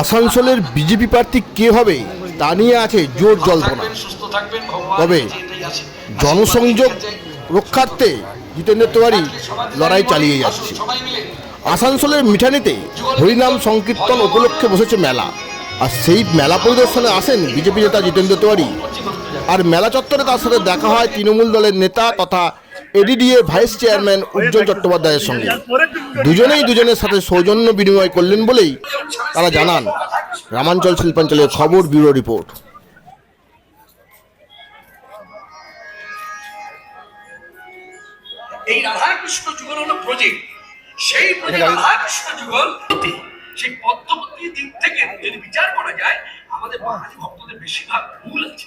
আসানসোলের বিজেপি প্রার্থী কে হবে তা নিয়ে আছে জোর জল্পনা। তবে জনসংযোগ রক্ষার্থে জিতেন্দ্র তিওয়ারি লড়াই চালিয়ে যাচ্ছে। আসানসোলের মিঠানিতে হরিনাম সংকীর্তন উপলক্ষে বসেছে মেলা। আর সেই মেলা পরিদর্শনে আসেন বিজেপি নেতা জিতেন্দ্র তিওয়ারি। আর মেলা চত্বরে তার সাথে দেখা হয় তৃণমূল দলের নেতা তথা এডিডিএ ভাইস চেয়ারম্যান উজ্জ্বল চট্টোপাধ্যায়ের সঙ্গে দুজনেই দুজনের সাথে সৌজন্য বিনিময় করলেন বলেই তারা জানান। গ্রামাঞ্চল শিল্পাঞ্চলের খবর ব্যুরো রিপোর্ট। এই রাধাকৃষ্ণ যুগল হলো প্রজেক্ট সেই প্রজেক্ট রাধাকৃষ্ণ যুগল সেই পদ্মপতির দিক থেকে যদি বিচার করা যায় আমাদের বাঙালি ভক্তদের বেশিরভাগ ভুল আছে।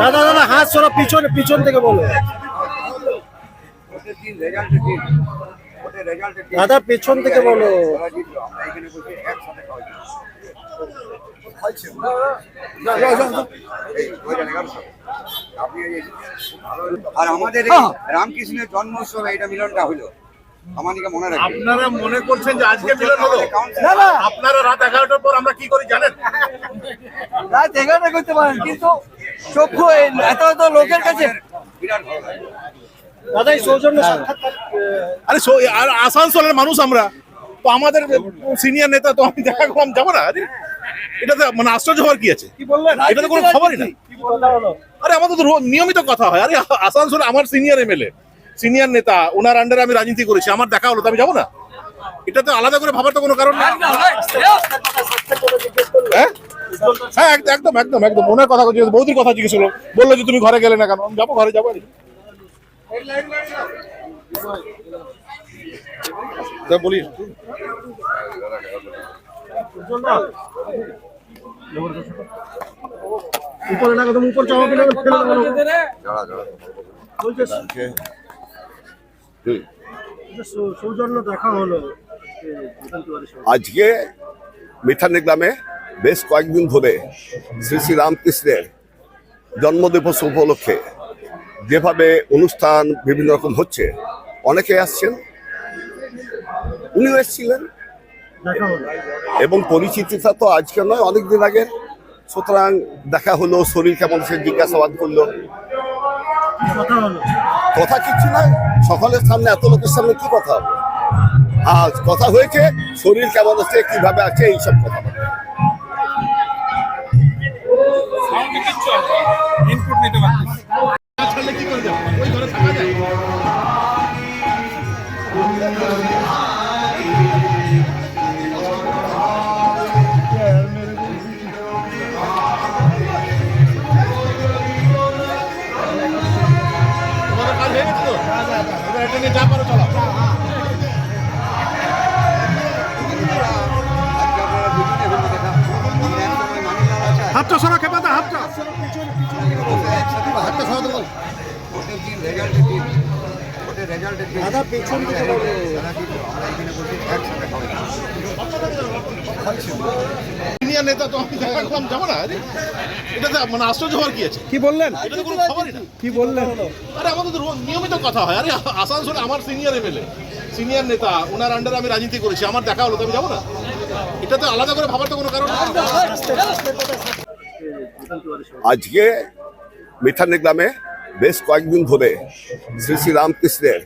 দাদা দাদা হাত সরা পিছনে পিছন থেকে বলো। দাদা পেছন থেকে বলো। আর আমাদের রামকৃষ্ণের জন্মোৎসব এটা মিলনটা হলো আমাদেরকে মনে রাখবে আপনারা মনে করছেন যে আজকে মিলন হলো? আপনারা রাত এগারোটার পর আমরা কি করি জানেন? রাত এগারোটা করতে পারেন কিন্তু চক্ষু এত এত লোকের কাছে বিরাট ভালো লাগে। দাদা এই সৌজন্য আরে আর আসানসোলের মানুষ আমরা। তো আমাদের সিনিয়র নেতা তো আমি দেখা করলাম যাব না আরে এটাতে মানে আশ্চর্য হওয়ার কি আছে? এটা তো কোনো খবরই না আরে আমাদের তো নিয়মিত কথা হয়। আরে আসানসোলে আমার সিনিয়র এমএলএ সিনিয়র নেতা ওনার আন্ডারে আমি রাজনীতি করেছি আমার দেখা হলো তো আমি যাব না? এটা তো আলাদা করে ভাবার তো কোনো কারণ নেই। হ্যাঁ? হ্যাঁ একদম একদম একদম একদম। ওনার কথা জিজ্ঞেস বৌদির কথা জিজ্ঞেস হলো বলল যে তুমি ঘরে গেলে না কেন? আমি যাব ঘরে যাব। তা বলি উপরে না একদম উপর বলছে সৌ- সৌজন্য দেখা হলো। আজকে মিঠানি গ্রামে বেশ কয়েকদিন ধরে শ্রী শ্রী রামকৃষ্ণের জন্মদিবস উপলক্ষে যেভাবে অনুষ্ঠান বিভিন্ন রকম হচ্ছে অনেকে আসছেন উনিও এসেছিলেন। এবং পরিচিতিটা তো আজকে নয় অনেক দিন আগে। সুতরাং দেখা হলো শরীর কেমন সে জিজ্ঞাসাবাদ করল। কথা কিচ্ছু নয় সকলের সামনে এত লোকের সামনে কি কথা হবে? আজ কথা হয়েছে শরীর কেমন আছে কীভাবে আছে এইসব কথা। এবার এটা নিয়ে যা পারো। আচার হাতটা সরা খেপা দা হাতটা হাতটা রেজাল্টের দিন দাদা পেছন কিন্তু আমরা এখানে বসে একসাথে খাওয়া সিনিয়র নেতা তো আমি দেখা করলাম যাব না আরে। এটা মানে আশ্চর্য হওয়ার কি আছে? কি বললেন? এটা তো কোনো খবরই না। কি বললেন? আরে আমাদের তো রো- নিয়মিত কথা হয়। আরে আসানসোলে আমার সিনিয়র এমএলএ সিনিয়র নেতা ওনার আন্ডারে আমি রাজনীতি করেছি আমার দেখা হলো তো আমি যাব না? এটা তো আলাদা করে ভাবার তো কোনো কারণ। আজকে মিঠানি গ্রামে বেশ কয়েকদিন ধরে শ্রী শ্রী রামকৃষ্ণের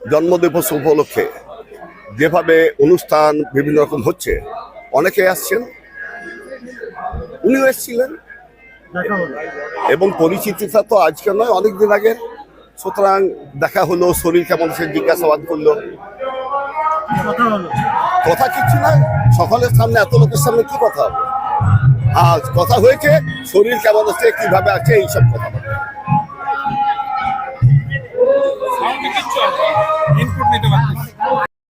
জন্মদিবস উপলক্ষে যেভাবে অনুষ্ঠান বিভিন্ন রকম হচ্ছে অনেকে আসছেন উনিও এসেছিলেন। এবং পরিচিতিটা তো আজকে নয় অনেক দিন আগে। সুতরাং দেখা হলো শরীর কেমন সে জিজ্ঞাসাবাদ করল। কথা কিচ্ছু না, সকলের সামনে, এত লোকের সামনে কি কথা হবে? আর কথা হয়েছে শরীর কেমন আছে কীভাবে আছে, এইসব কথা নিতে